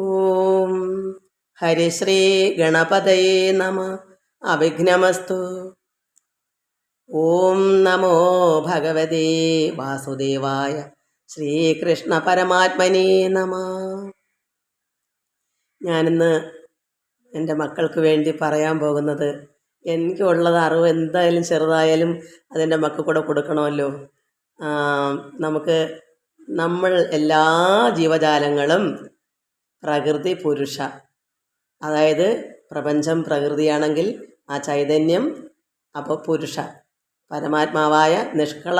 ഓം ഹരിശ്രീ ഗണപതയേ നമ. അവിഘ്നമസ്തു. ഓം നമോ ഭഗവതേ വാസുദേവായ ശ്രീകൃഷ്ണ പരമാത്മനേ നമ. ഞാനിന്ന് എന്റെ മക്കൾക്ക് വേണ്ടി പറയാൻ പോകുന്നത് എനിക്കുള്ളത് അറിവ് എന്തായാലും ചെറുതായാലും അതെന്റെ കൂടെ കൊടുക്കണമല്ലോ. നമുക്ക് നമ്മൾ എല്ലാ ജീവജാലങ്ങളും പ്രകൃതി പുരുഷ. അതായത് പ്രപഞ്ചം പ്രകൃതിയാണെങ്കിൽ ആ ചൈതന്യം അപ്പോൾ പുരുഷ. പരമാത്മാവായ നിഷ്കള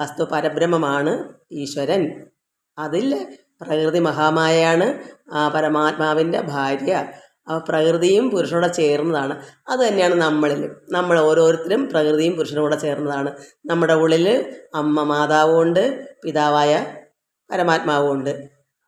വസ്തു പരബ്രഹ്മമാണ് ഈശ്വരൻ. അതിൽ പ്രകൃതി മഹാമായയാണ് ആ പരമാത്മാവിന്റെ ഭാര്യ. ആ പ്രകൃതിയും പുരുഷനോടെ ചേർന്നതാണ്. അത് തന്നെയാണ് നമ്മളിൽ. നമ്മൾ ഓരോരുത്തരും പ്രകൃതിയും പുരുഷനോടെ ചേർന്നതാണ്. നമ്മുടെ ഉള്ളിൽ അമ്മ മാതാവും ഉണ്ട് പിതാവായ പരമാത്മാവും ഉണ്ട്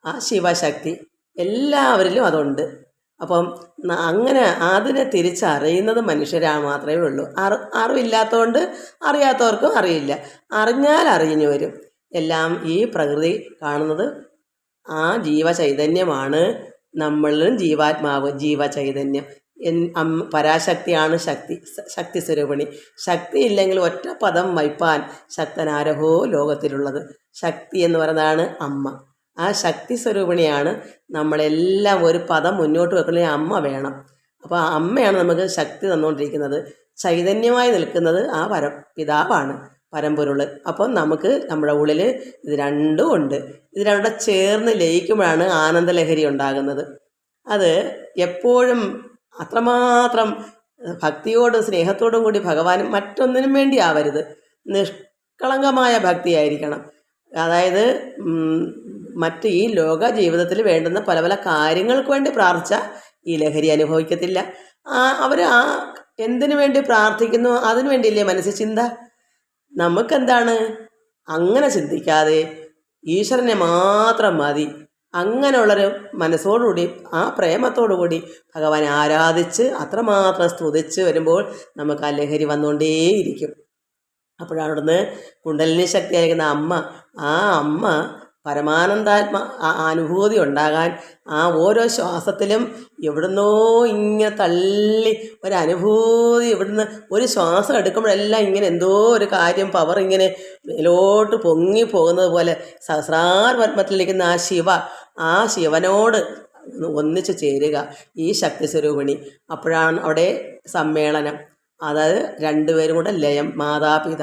ആ ശിവശക്തി എല്ലാവരിലും അതുണ്ട്. അപ്പം അങ്ങനെ അതിനെ തിരിച്ചറിയുന്നത് മനുഷ്യരാ മാത്രമേ ഉള്ളൂ. അറി അറിവില്ലാത്തതുകൊണ്ട് അറിയാത്തവർക്കും അറിയില്ല. അറിഞ്ഞാൽ അറിഞ്ഞു വരും. എല്ലാം ഈ പ്രകൃതി കാണുന്നത് ആ ജീവചൈതന്യമാണ്. നമ്മളിലും ജീവാത്മാവ് ജീവചൈതന്യം. എൻ പരാശക്തിയാണ് ശക്തി ശക്തി സ്വരൂപിണി. ശക്തി ഇല്ലെങ്കിൽ ഒറ്റ പദം വൈപ്പാൻ ശക്തനാരഹോ ലോകത്തിലുള്ളത്. ശക്തി എന്ന് പറയുന്നതാണ് അമ്മ. ആ ശക്തി സ്വരൂപിണിയാണ് നമ്മളെല്ലാം ഒരു പദം മുന്നോട്ട് വെക്കണമെങ്കിൽ അമ്മ വേണം. അപ്പോൾ ആ അമ്മയാണ് നമുക്ക് ശക്തി തന്നുകൊണ്ടിരിക്കുന്നത് ചൈതന്യമായി നിൽക്കുന്നത് ആ പര പിതാവാണ് പരമ്പൊരുൾ അപ്പം നമുക്ക് നമ്മുടെ ഉള്ളിൽ ഇത് രണ്ടും ഉണ്ട്. ഇത് രണ്ടും ചേർന്ന് ലയിക്കുമ്പോഴാണ് ആനന്ദലഹരി ഉണ്ടാകുന്നത്. അത് എപ്പോഴും അത്രമാത്രം ഭക്തിയോടും സ്നേഹത്തോടും കൂടി ഭഗവാനും മറ്റൊന്നിനും വേണ്ടി ആവരുത്. നിഷ്കളങ്കമായ ഭക്തിയായിരിക്കണം. അതായത് മറ്റ് ഈ ലോക ജീവിതത്തിൽ വേണ്ടുന്ന പല പല കാര്യങ്ങൾക്ക് വേണ്ടി പ്രാർത്ഥിച്ച ഈ ലഹരി അനുഭവിക്കത്തില്ല. ആ അവർ ആ എന്തിനു വേണ്ടി പ്രാർത്ഥിക്കുന്നു? അതിനു വേണ്ടിയില്ലേ മനസ്സിൽ ചിന്ത? നമുക്കെന്താണ്? അങ്ങനെ ചിന്തിക്കാതെ ഈശ്വരനെ മാത്രം മതി. അങ്ങനെയുള്ളൊരു മനസ്സോടുകൂടി ആ പ്രേമത്തോടുകൂടി ഭഗവാനെ ആരാധിച്ച് അത്രമാത്രം സ്തുതിച്ച് വരുമ്പോൾ നമുക്ക് ആ ലഹരി വന്നുകൊണ്ടേയിരിക്കും. അപ്പോഴാണ് അവിടുന്ന് കുണ്ടലിനി ശക്തിയായിരിക്കുന്ന അമ്മ ആ അമ്മ പരമാനന്ദാത്മ അനുഭൂതി ഉണ്ടാകാൻ ആ ഓരോ ശ്വാസത്തിലും എവിടുന്നോ ഇങ്ങനെ തള്ളി ഒരനുഭൂതി ഇവിടുന്ന് ഒരു ശ്വാസം എടുക്കുമ്പോഴെല്ലാം ഇങ്ങനെ എന്തോ ഒരു കാര്യം പവർ ഇങ്ങനെ മേലോട്ട് പൊങ്ങി പോകുന്നത് പോലെ സഹസ്രാർ പത്മത്തിലിരിക്കുന്ന ആ ശിവ ആ ശിവനോട് ഒന്നിച്ച് ചേരുക ഈ ശക്തി സ്വരൂപിണി അപ്പോഴാണ് അവിടെ സമ്മേളനം. അതായത് രണ്ടുപേരും കൂടെ ലയം മാതാപിത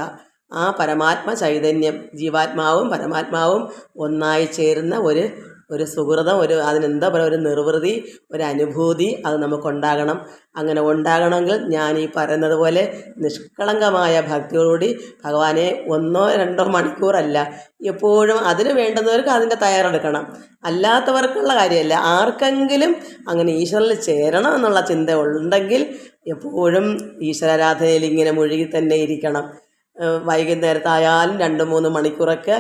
ആ പരമാത്മ ചൈതന്യം ജീവാത്മാവും പരമാത്മാവും ഒന്നായി ചേരുന്ന ഒരു ഒരു സുഹൃതം ഒരു അതിനെന്താ പറയുക ഒരു നിർവൃതി ഒരു അനുഭൂതി അത് നമുക്കുണ്ടാകണം. അങ്ങനെ ഉണ്ടാകണമെങ്കിൽ ഞാൻ ഈ പറയുന്നത് പോലെ നിഷ്കളങ്കമായ ഭക്തിയോടുകൂടി ഭഗവാനെ ഒന്നോ രണ്ടോ മണിക്കൂറല്ല എപ്പോഴും അതിന് വേണ്ടുന്നവർക്ക് അതിന്റെ തയ്യാറെടുക്കണം. അല്ലാത്തവർക്കുള്ള കാര്യമല്ല ആർക്കെങ്കിലും അങ്ങനെ ഈശ്വരനിൽ ചേരണം എന്നുള്ള ചിന്ത ഉണ്ടെങ്കിൽ എപ്പോഴും ഈശ്വരാരാധനയിൽ ഇങ്ങനെ മുഴുകി തന്നെ ഇരിക്കണം വൈകുന്നേരത്തായാലും രണ്ട് മൂന്ന് മണിക്കൂറൊക്കെ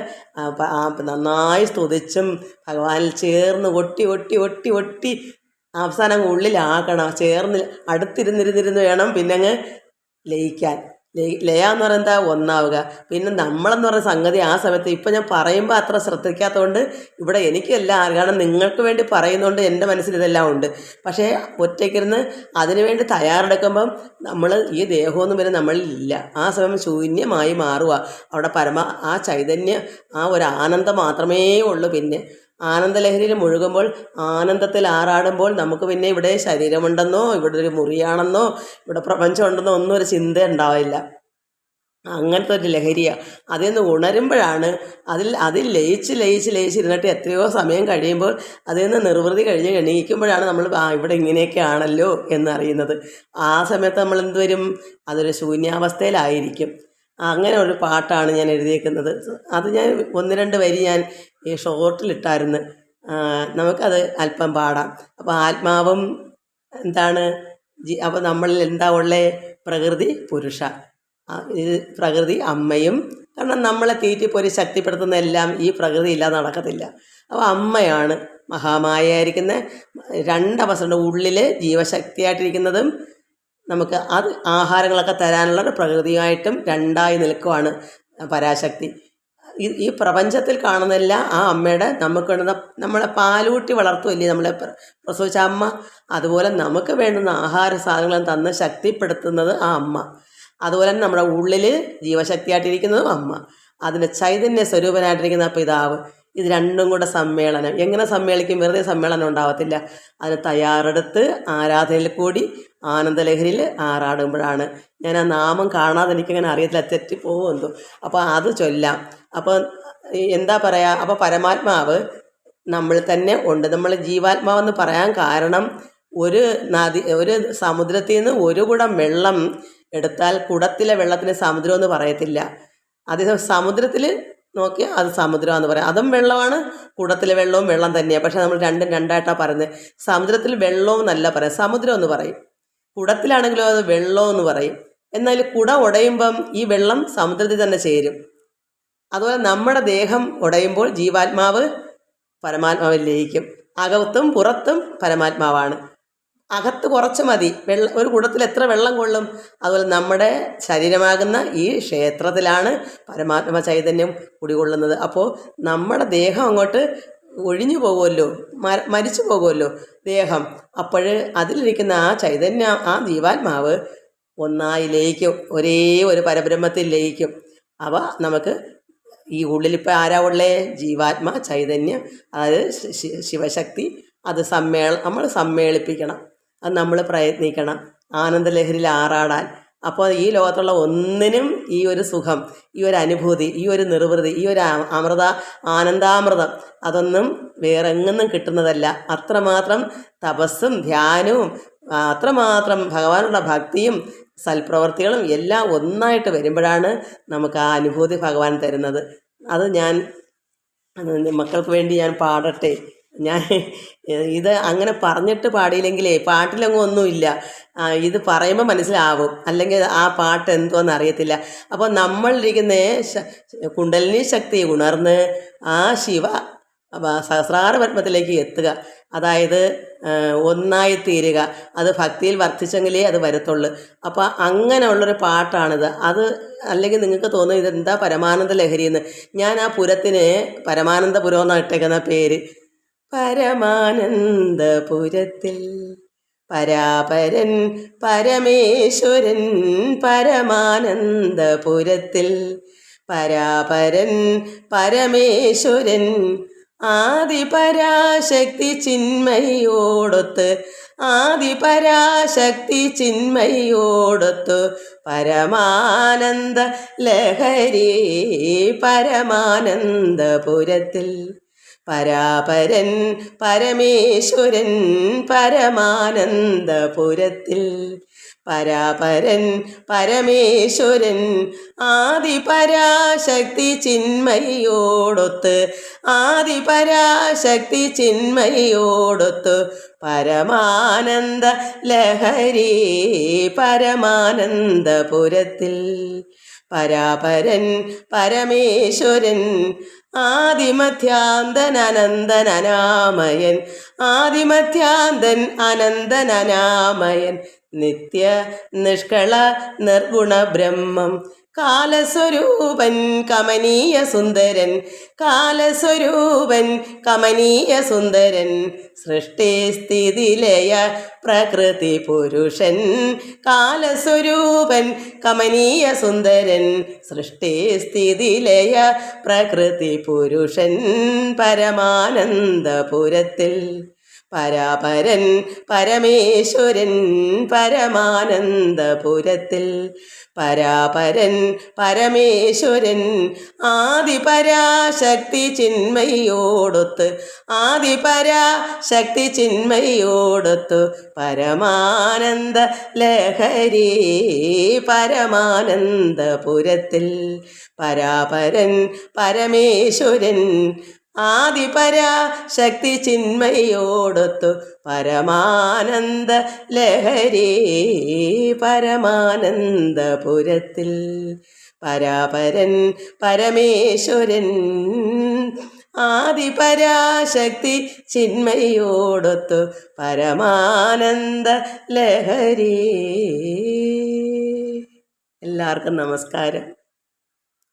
നന്നായി സ്തുതിച്ചും ഭഗവാനിൽ ചേർന്ന് ഒട്ടി ഒട്ടി ഒട്ടി ഒട്ടി അവസാനം ഉള്ളിലാക്കണം ചേർന്ന് അടുത്തിരുന്നിരുന്നിരുന്ന് വേണം പിന്നെ അങ്ങ് ലയിക്കാൻ. ലയി എന്ന് പറയുന്നത് ഒന്നാവുക. പിന്നെ നമ്മളെന്ന് പറയുന്ന സംഗതി ആ സമയത്ത് ഇപ്പം ഞാൻ പറയുമ്പോൾ അത്ര ശ്രദ്ധിക്കാത്തതുകൊണ്ട് ഇവിടെ എനിക്കല്ല കാരണം നിങ്ങൾക്ക് വേണ്ടി പറയുന്നതുകൊണ്ട് എന്റെ മനസ്സിൽ ഇതെല്ലാം ഉണ്ട്. പക്ഷേ ഒറ്റയ്ക്കിരുന്ന് അതിനു വേണ്ടി തയ്യാറെടുക്കുമ്പം നമ്മൾ ഈ ദേഹമൊന്നും വരെ നമ്മളില്ല ആ സമയം ശൂന്യമായി മാറുക. അവിടെ പരമ ആ ചൈതന്യ ആ ഒരു ആനന്ദം മാത്രമേ ഉള്ളൂ പിന്നെ. ആനന്ദലഹരിയിൽ മുഴുകുമ്പോൾ ആനന്ദത്തിൽ ആറാടുമ്പോൾ നമുക്ക് പിന്നെ ഇവിടെ ശരീരമുണ്ടെന്നോ ഇവിടെ ഒരു മുറിയാണെന്നോ ഇവിടെ പ്രപഞ്ചമുണ്ടെന്നോ ഒന്നും ഒരു ചിന്ത ഉണ്ടാവില്ല. അങ്ങനത്തെ ഒരു ലഹരിയാണ് അതിൽ നിന്ന് ഉണരുമ്പോഴാണ് അതിൽ അതിൽ ലയിച്ച് ലയിച്ച് ലയിച്ച് ഇരുന്നിട്ട് എത്രയോ സമയം കഴിയുമ്പോൾ അതിൽ നിന്ന് നിർവൃതി കഴിഞ്ഞ് എണീക്കുമ്പോഴാണ് നമ്മൾ ആ ഇവിടെ ഇങ്ങനെയൊക്കെ ആണല്ലോ എന്നറിയുന്നത്. ആ സമയത്ത് നമ്മൾ എന്തുവരും അതൊരു ശൂന്യാവസ്ഥയിലായിരിക്കും. അങ്ങനെ ഒരു പാട്ടാണ് ഞാൻ എഴുതിയേക്കുന്നത്. അത് ഞാൻ ഒന്ന് രണ്ട് വരി ഞാൻ ഈ ഷോർട്ടിലിട്ടായിരുന്നു. നമുക്കത് അല്പം പാടാം. അപ്പോൾ ആത്മാവും എന്താണ്? ജി അപ്പോൾ നമ്മളിൽ എന്താ ഉള്ളേ? പ്രകൃതി പുരുഷ. ഇത് പ്രകൃതി അമ്മയും. കാരണം നമ്മളെ തീറ്റിപ്പൊരി ശക്തിപ്പെടുത്തുന്ന എല്ലാം ഈ പ്രകൃതി ഇല്ലാതെ നടക്കത്തില്ല. അപ്പോൾ അമ്മയാണ് മഹാമായ ആയിരിക്കുന്ന രണ്ടവസ്ഥയുടെ ഉള്ളിൽ ജീവശക്തിയായിട്ടിരിക്കുന്നതും നമുക്ക് അത് ആഹാരങ്ങളൊക്കെ തരാനുള്ള ഒരു പ്രകൃതിയായിട്ടും രണ്ടായി നിൽക്കുവാണ് പരാശക്തി. ഈ ഈ പ്രപഞ്ചത്തിൽ കാണുന്നില്ല ആ അമ്മയുടെ നമുക്ക് വേണ്ടുന്ന നമ്മളെ പാലൂട്ടി വളർത്തുമല്ലേ നമ്മളെ പ്രസവിച്ച അമ്മ? അതുപോലെ നമുക്ക് വേണ്ടുന്ന ആഹാര സാധനങ്ങളും തന്ന് ശക്തിപ്പെടുത്തുന്നത് ആ അമ്മ. അതുപോലെ തന്നെ നമ്മുടെ ഉള്ളിൽ ജീവശക്തിയായിട്ടിരിക്കുന്നതും അമ്മ. അതിന്റെ ചൈതന്യ സ്വരൂപനായിട്ടിരിക്കുന്ന പിതാവ്. ഇത് രണ്ടും കൂടെ സമ്മേളനം. എങ്ങനെ സമ്മേളിക്കും? വെറുതെ സമ്മേളനം ഉണ്ടാവത്തില്ല. അതിന് തയ്യാറെടുത്ത് ആരാധനയിൽ കൂടി ആനന്ദലഹരിയിൽ ആറാടുമ്പോഴാണ്. ഞാൻ ആ നാമം കാണാതെ എനിക്കങ്ങനെ അറിയത്തില്ല. തെറ്റിപ്പോകും എന്തോ. അപ്പോൾ അത് ചൊല്ലാം. അപ്പോൾ എന്താ പറയുക അപ്പോൾ പരമാത്മാവ് നമ്മൾ തന്നെ ഉണ്ട്. നമ്മൾ ജീവാത്മാവെന്ന് പറയാൻ കാരണം ഒരു നദി ഒരു സമുദ്രത്തിൽ നിന്ന് ഒരു കുടം വെള്ളം എടുത്താൽ കുടത്തിലെ വെള്ളത്തിന് സമുദ്രം എന്ന് പറയത്തില്ല. അതേസമയം സമുദ്രത്തിൽ നോക്കിയാൽ അത് സമുദ്രം എന്ന് പറയാം. അതും വെള്ളമാണ്. കൂടത്തിലെ വെള്ളവും വെള്ളം തന്നെയാണ് പക്ഷെ നമ്മൾ രണ്ടും രണ്ടായിട്ടാണ് പറയുന്നത് സമുദ്രത്തിൽ വെള്ളവും എന്നല്ല പറയാം. സമുദ്രം എന്ന് പറയും. കുടത്തിലാണെങ്കിലും അത് വെള്ളം എന്ന് പറയും. എന്നാൽ കുട ഉടയുമ്പം ഈ വെള്ളം സമുദ്രത്തിൽ തന്നെ ചേരും. അതുപോലെ നമ്മുടെ ദേഹം ഉടയുമ്പോൾ ജീവാത്മാവ് പരമാത്മാവിൽ ലയിക്കും. അകത്തും പുറത്തും പരമാത്മാവാണ്. അകത്ത് കുറച്ച് മതി. വെള്ള ഒരു കുടത്തിൽ എത്ര വെള്ളം കൊള്ളും. അതുപോലെ നമ്മുടെ ശരീരമാകുന്ന ഈ ക്ഷേത്രത്തിലാണ് പരമാത്മ ചൈതന്യം കുടികൊള്ളുന്നത്. അപ്പോൾ നമ്മുടെ ദേഹം അങ്ങോട്ട് ഒഴിഞ്ഞു പോകുമല്ലോ? മര മരിച്ചു പോകുമല്ലോ? ദേഹം. അപ്പോൾ അതിലിരിക്കുന്ന ആ ചൈതന്യ ആ ജീവാത്മാവ് ഒന്നായി ലയിക്കും ഒരേ ഒരു പരബ്രഹ്മത്തിൽ ലയിക്കും. അവ നമുക്ക് ഈ ഉള്ളിലിപ്പോൾ ആരാ ഉള്ളേ? ജീവാത്മ ചൈതന്യം. അതായത് ശിവശക്തി. അത് സമ്മേള നമ്മൾ സമ്മേളിപ്പിക്കണം. അത് നമ്മൾ പ്രയത്നിക്കണം. ആനന്ദലഹരിയിൽ ആറാടാൻ. അപ്പോൾ ഈ ലോകത്തുള്ള ഒന്നിനും ഈ ഒരു സുഖം ഈ ഒരു അനുഭൂതി ഈ ഒരു നിർവൃതി ഈ ഒരു അമൃത ആനന്ദാമൃതം അതൊന്നും വേറെ എങ്ങും കിട്ടുന്നതല്ല. അത്രമാത്രം തപസ്സും ധ്യാനവും അത്രമാത്രം ഭഗവാനുള്ള ഭക്തിയും സൽപ്രവർത്തികളും എല്ലാം ഒന്നായിട്ട് വരുമ്പോഴാണ് നമുക്ക് ആ അനുഭൂതി ഭഗവാൻ തരുന്നത്. അത് ഞാൻ മക്കൾക്ക് വേണ്ടി ഞാൻ പാടട്ടെ. ഞാൻ ഇത് അങ്ങനെ പറഞ്ഞിട്ട് പാടിയില്ലെങ്കിലേ പാട്ടിലങ്ങും ഒന്നുമില്ല. ഇത് പറയുമ്പോൾ മനസ്സിലാവും. അല്ലെങ്കിൽ ആ പാട്ട് എന്തോന്ന് അറിയത്തില്ല. അപ്പോൾ നമ്മളിരിക്കുന്ന കുണ്ടലിനി ശക്തി ഉണർന്ന് ആ ശിവ സഹസ്രാര പത്മത്തിലേക്ക് എത്തുക. അതായത് ഒന്നായി തീരുക. അത് ഭക്തിയിൽ വർദ്ധിച്ചെങ്കിലേ അത് വരത്തുള്ളൂ. അപ്പോൾ അങ്ങനെയുള്ളൊരു പാട്ടാണിത്. അത് അല്ലെങ്കിൽ നിങ്ങൾക്ക് തോന്നും ഇതെന്താ പരമാനന്ദ ലഹരി എന്ന് ഞാൻ ആ പുരത്തിന് പരമാനന്ദപുരം എന്നാണ് ഇട്ടേക്കുന്ന പേര്. പരമാനന്ദപുരത്തിൽ പരാപരൻ പരമേശ്വരൻ പരമാനന്ദപുരത്തിൽ പരാപരൻ പരമേശ്വരൻ ആദിപരാശക്തി ചിന്മയോടൊത്ത് ആദിപരാശക്തി ചിന്മയോടൊത്ത് പരമാനന്ദ ലഹരി പരമാനന്ദപുരത്തിൽ പരാപരൻ പരമേശ്വരൻ പരമാനന്ദപുരത്തിൽ. പരാപരൻ പരമേശ്വരൻ ആദിപരാശക്തി ചിന്മയോടൊത്ത് ആദിപരാശക്തി ചിന്മയോടൊത്ത് പരമാനന്ദ ലഹരി പരമാനന്ദപുരത്തിൽ പരാപരൻ പരമേശ്വരൻ ആദിമധ്യാന്തൻ അനന്തൻ അനാമയൻ ആദിമധ്യാന്തൻ അനന്തൻ അനാമയൻ നിത്യ നിഷ്കള നിർഗുണ ബ്രഹ്മം കാലസ്വരൂപൻ കമനീയ സുന്ദരൻ കാലസ്വരൂപൻ കമനീയ സുന്ദരൻ സൃഷ്ടി സ്ഥിതി ലയ പ്രകൃതി പുരുഷൻ കാലസ്വരൂപൻ കമനീയ സുന്ദരൻ സൃഷ്ടി സ്ഥിതി ലയ പ്രകൃതി പുരുഷൻ പരമാനന്ദപുരത്തിൽ. പരാപരൻ പരമേശ്വരൻ പരമാനന്ദപുരത്തിൽ. പരാപരൻ പരമേശ്വരൻ ആദിപരാശക്തി ചിന്മയോടൊത്ത് ആദിപരാശക്തി ചിന്മയോടൊത്തു പരമാനന്ദ ലഹരി പരമാനന്ദപുരത്തിൽ. പരാപരൻ പരമേശ്വരൻ ആദിപരാശക്തി ചിന്മയോടൊത്തു പരമാനന്ദ ലഹരി പരമാനന്ദപുരത്തിൽ പരാപരൻ പരമേശ്വരൻ ആദിപരാശക്തി ചിന്മയോടൊത്തു പരമാനന്ദ ലഹരി. എല്ലാവർക്കും നമസ്കാരം.